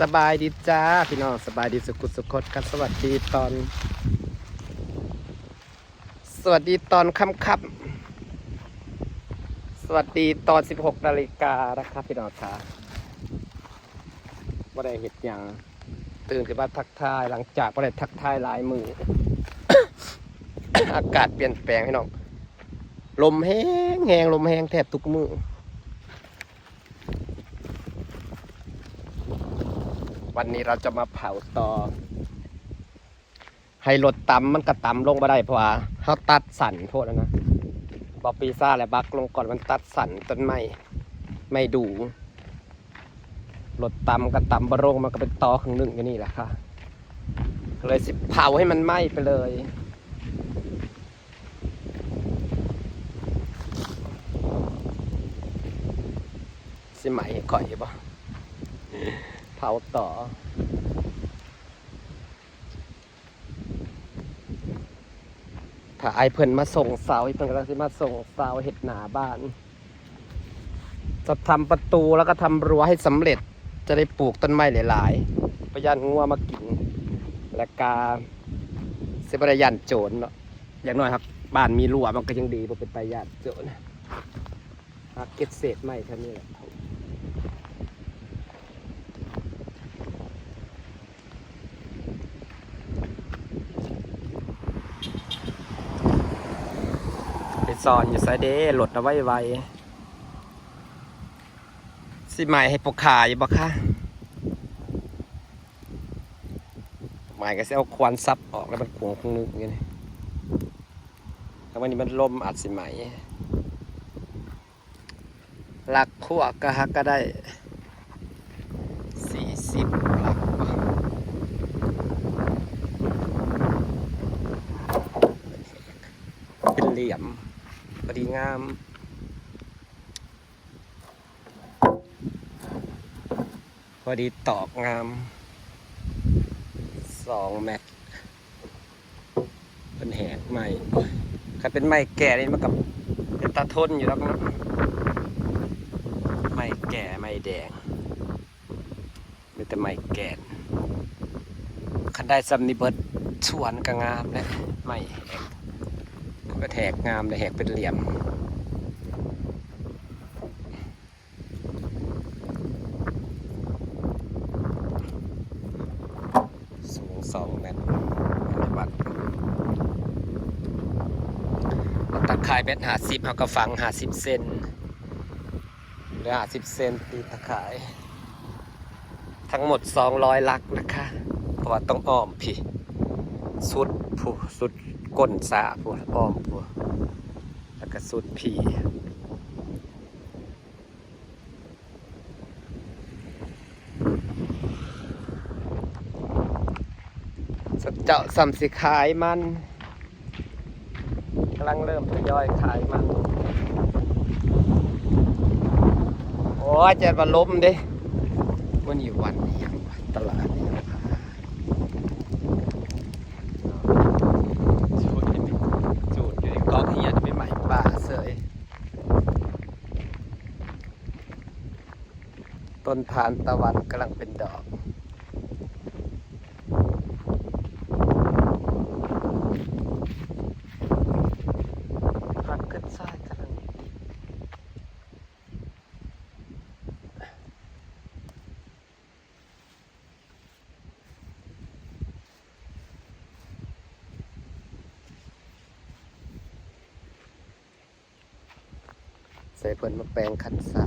สบายดีจ้า พี่น้องสบายดีสุขุสุขดกันสวัสดีตอน สวัสดีตอนค่ำค่ำสวัสดีตอน16นาฬิกานะครับพี่น้องค่ะว่าได้เห็ดหยังตื่นขึ้นมาทักทายหลังจากว่าได้ทักทายหลายมือ อากาศเปลี่ยนแปลงพี่น้องลมแห้งแหงลมแห้งแทบทุกมือ วันนี้เราจะมาเผาต่อ ให้รถตำมันกระตำลงมาได้เพราะว่าเขาตัดสันโพดแล้วนะบอปีซ่าและบักลงก่อนมันตัดสันต้นไม้ไม่ดูรถตำกระตำบรงมันก็เป็นตอข้างหนึ่งอย่างนี้แหละค่ะเลยสิเผาให้มันไหม้ไปเลยสิไหมข่อยบ่ เผาต่อ ถ้าไอเพิ่นมาส่งเสาไอเพิ่นก็สิมาส่งเสาเห็ดหนาบ้าน จะทำประตูแล้วก็ทำรั้วให้สำเร็จ จะได้ปลูกต้นไม้หลายๆประยันงัวมากิน และกาเสบรยันโจรเนาะ อย่างน้อยครับ บ้านมีรั้วมันก็ยังดีบ่เป็นตายานโจรหาเก็บเศษไม้ท่านี้แหละ ซอนอยู่ไซเดหลดเอาไว้ไวสิใหม่ให้ปกขาอยู่บ่คะหมายก็จะเอาควันซับออกแล้วมันขวงคงนึกอย่างนี้ถ้าวันนี้มันลมอัดสิไหมหลักขั้วก็ฮักก็ได้สี่สิบหลักเป็นเหลี่ยม งาม พอดีตอกงามสองแม็กเป็นแหกใหม่ถ้าเป็นไม้แก่นี่มันกับเป็นตาทนอยู่แล้วนะไม้แก่ไม้แดงมีแต่ไม้แก่คันได้ซัมนิเบิร์ดสวนก็งามเลยไม้แหก ก็แหกงามเลยแหกเป็นเหลี่ยม สูงสองเมตรในวัดเอาตะข่ายเม็ดหาสิบเขาก็ฝังหาสิบเซนหรือหาสิบเซนตีตะข่าย ทั้งหมดสองร้อยลักนะคะเพราะว่าต้องอ้อมพี่ สุดผู้สุด ก้นสาผู้อ้อมผู้แล้วก็สุดผีสัเจ้าสัมสิขายมันกำลังเริ่มทยอยขายมัน โอ้ยเจ็ดวันล้มเด้มันอยู่วันนี้ยังตลาดอยู่ในจูดอยู่ในกอกเฮียจะไปใหม่ป่าเสย ต้นทานตะวันกำลังเป็นดอกหักขึ้นซ้ายกำลังใส่เพิ่นมาแปลงคันสา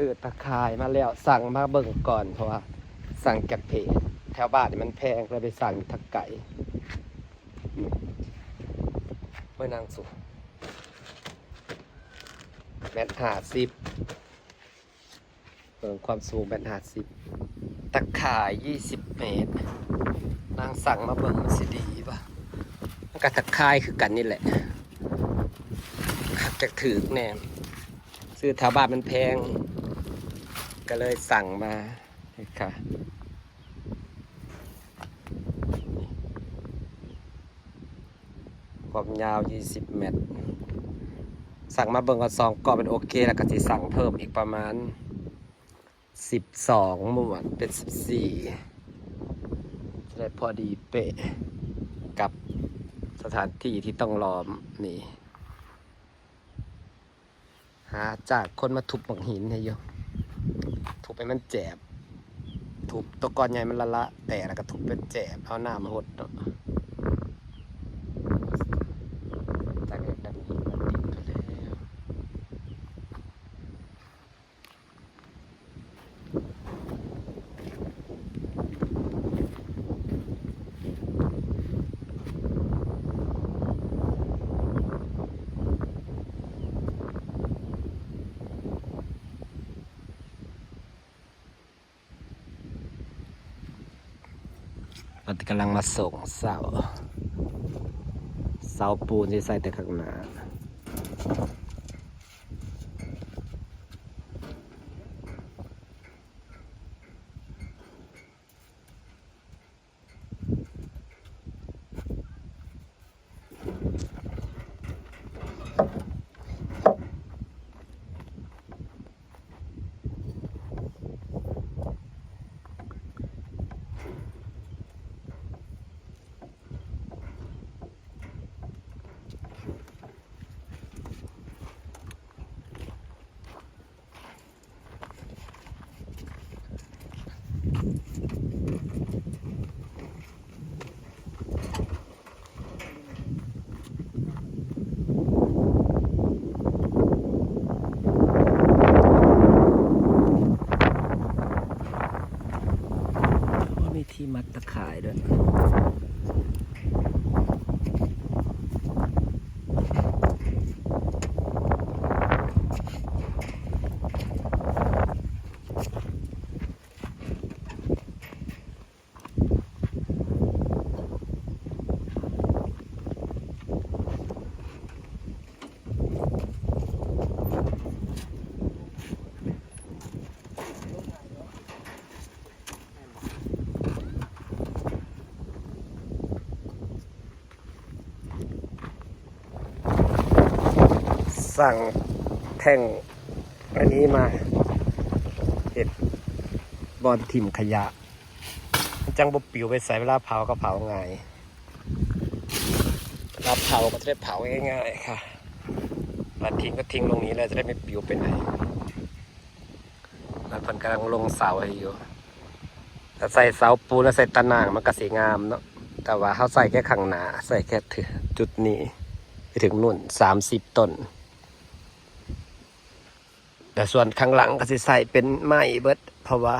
ซื้อตะข่ายมาแล้ว สั่งมาเบิ่งก่อนเพราะว่า สั่งจากเพจแถวบ้านนี่มันแพงเลยไปสั่งทักไก่เมื่อนางสุแมทหาสิบเปิงความสูงแมทหาสิบตะข่ายยี่สิบเมตร นางสั่งมาเบิ่งมันสิดีป่ะมันกับตะข่ายคือกันนี่แหละขับจากถือแน่ซื้อแถวบ้านมันแพง ก็เลยสั่งมาค่ะความยาว 20 เมตร สั่งมาเบิ่งกันสองกรอเป็นโอเค แล้วก็สิสั่งเพิ่มอีกประมาณ 12หมวดเป็น 14จะได้พอดีเป๊ะกับสถานที่ที่ต้องล้อมนี่ หาจากคนมาทุบบังหินให้อยู่ ทุบไปมันแจบทุบตัวก้อนใหญ่มันละละ แต่แล้วก็ทุบเป็นแจบเอาหน้ามาหดเนาะจากนั้นดันหินมันติดไปแล้ว มันกำลังมาส่งเสา เสาปูนที่ใส่แต่ข้างหน้าว่ามีที่มัดตะข่ายด้วย สั่งแท่งอันนี้มาเห็ดบอลทิมขยะ จังบบปิวไปใส่เวลาเผาก็เผาง่ายเวลาเผาก็จะได้เผาง่ายๆค่ะเวลาทิ้งก็ทิ้งลงนี้เลยจะได้ไม่ปิวไปไหนแล้วเพิ่นกำลังลงเสาให้อยู่ถ้าใส่เสาปูนแล้วใส่ตะนางมันก็สีงามเนาะแต่ว่าเขาใส่แค่ข้างหนาใส่แค่ถึงจุดนี้ไปถึงนุ่นสามสิบต้น แต่ส่วนข้างหลังก็สิใส่เป็นไม้เบิด เพราะว่า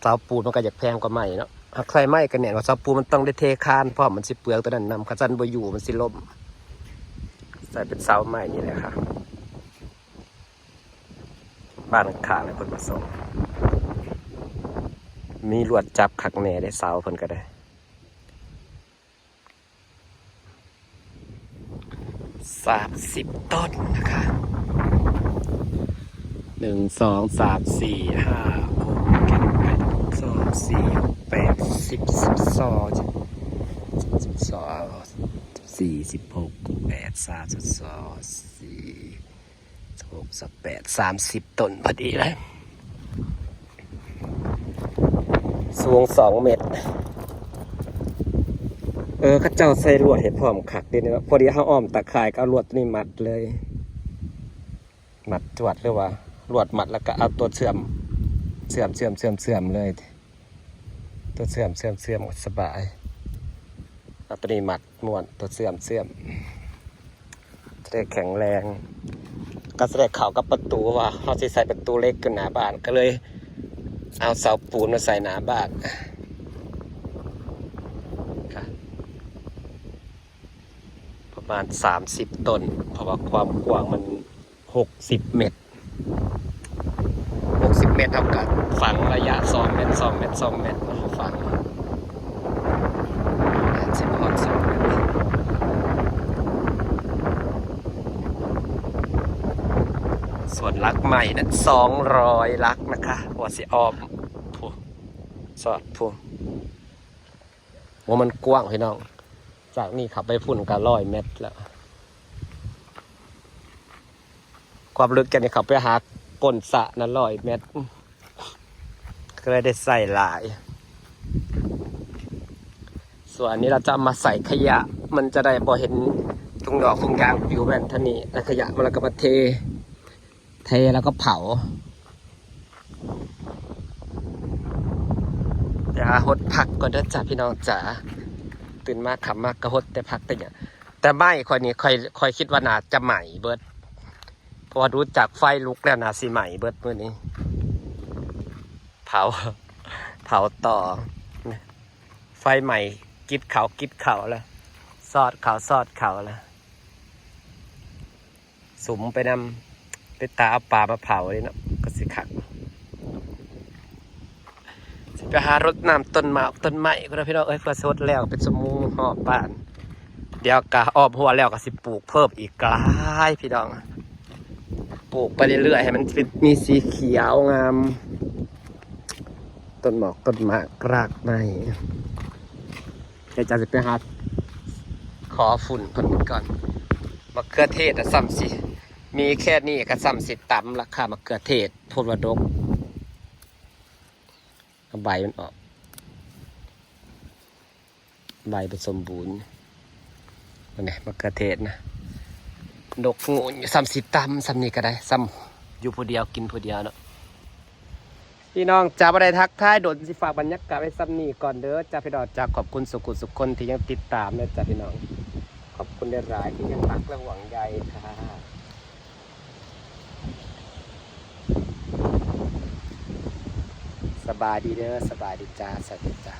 เสาปูนมันก็อยากแพงกว่าไม้เนาะหากใส่ไม้กันเนี่ยว่าเสาปูนมันต้องได้เทคานเพราะมันสิเปลืองตัวนั้นนำขจันบอยู่มันสิล่มใส่เป็นเสาไม้นี่แหละค่ะบ้านข้างๆเลยเพิ่นมาส่งมีลวดจับขักแหน่ได้เสาเพิ่นก็ได้ สามสิบต้นนะคะ หนึ่งสองสามสี่ห้าหกเจ็ดแปดสองสี่หกแปดสิบสิบสองสิบสองสี่สิบหกแปดสามสิบสองสี่หกสิบแปดสามสิบต้นพอดีเลยสูงสองเมตร เออข้าเจ้าใส่ลวดเห็ดพร้อมขักเดีนี่เนาะพอดีเขาอ้อมตะข่ายก็เอาลวดนี้มัดเลย มัดจวดหรือว่า ลวดมัดแล้วก็เอาตัวเสื่อมเสื่อมเสื่อมเสื่อมเสื่อมเลย ตัวเสื่อมเสื่อมเสื่อมสบายเอาตัวนี้มัดม้วนตัวเสื่อมเสื่อมจะได้แข็งแรงก็แสดงเข่ากับประตูว่าเขาจะใส่ประตูเล็กขึ้นหนาบ้านก็เลย เอาเสาปูนมาใส่หนาบ้านประมาณ 30 ต้น เพราะว่าความกว้างมัน 60 เมตร เมตรเท่ากับฝังระยะ2เมตร2เมตร2เมตรเนฝังสิบหก2เมตรส่วนลักใหม่นั้น200ลักนะคะหัวสิออมผู้สอดผู้ว่ามันกว้างพี่น้อง จากนี่ขับไปฝุ่นก็ร้อยเมตรแล้ว ความลึกจากนี่ขับไปหาก้นสะนะร้อยเมตร ก็เลยได้ใส่หลาย ส่วนนี้เราจะมาใส่ขยะ มันจะได้พอเห็นทุงดอกทุงยางอยู่แบบท่านี้แล้วขยะมันก็มาเท เทแล้วก็เผาอย่าหดผักก่อนเด้อจ้าพี่น้องจ๋าตื่นมาขับมากกระหดแต่ผักแต่เนี่ยแต่ไม่คอยนี้คอยคอยคิดว่านาจะใหม่เบิดเพราะว่ารู้จักไฟลุกแล้วนาสิใหม่เบิดมื่อนี้ เผา เผาต่อ ไฟใหม่กิดเขากิดเขาแล้วซอดเขาซอดเขาแล้วสุมไปนำไปตาเอาปลามาเผาเลยเนาะก็สิขักสิไปหารดน้ำต้นหมากต้นไม้ก็ได้พี่น้องเอ้ยเพื่อสดแล้วเป็นสมูหอบบ้าน เดี๋ยวกะออบหัวแล้วก็สิปลูกเพิ่มอีกกลายพี่น้องปลูกไปเรื่อยๆให้มันมีสีเขียวงาม ต้นหมอกต้นหมากรากไม้เดี๋ยวจะไปหาขอฝุ่นคนก่อนมะเขือเทศอะซ้ำสิ มีแค่นี้ก็ซ้ำสิต่ำราคามะเขือเทศโทษว่าดกใบมันออก ใบเป็นสมบูรณ์อันนี้มะเขือเทศนะดกงูซ้ำสิต่ำซ้ำนี่ก็ได้ซ้ำอยู่ผู้เดียวกินผู้เดียวเนาะ พี่น้องจับอะไดทักทายโดนสิฝากบรรยากาศไว้ซ้ำนี่ก่อนเด้อจ้าพี่น้องจ้าขอบคุณสุขุสุขคนที่ยังติดตามนะจ้าพี่น้อง ขอบคุณในรายที่ยังรักและหวังใยค่ะสบายดีเด้อสบายดีจ้าสวัสดีจ้า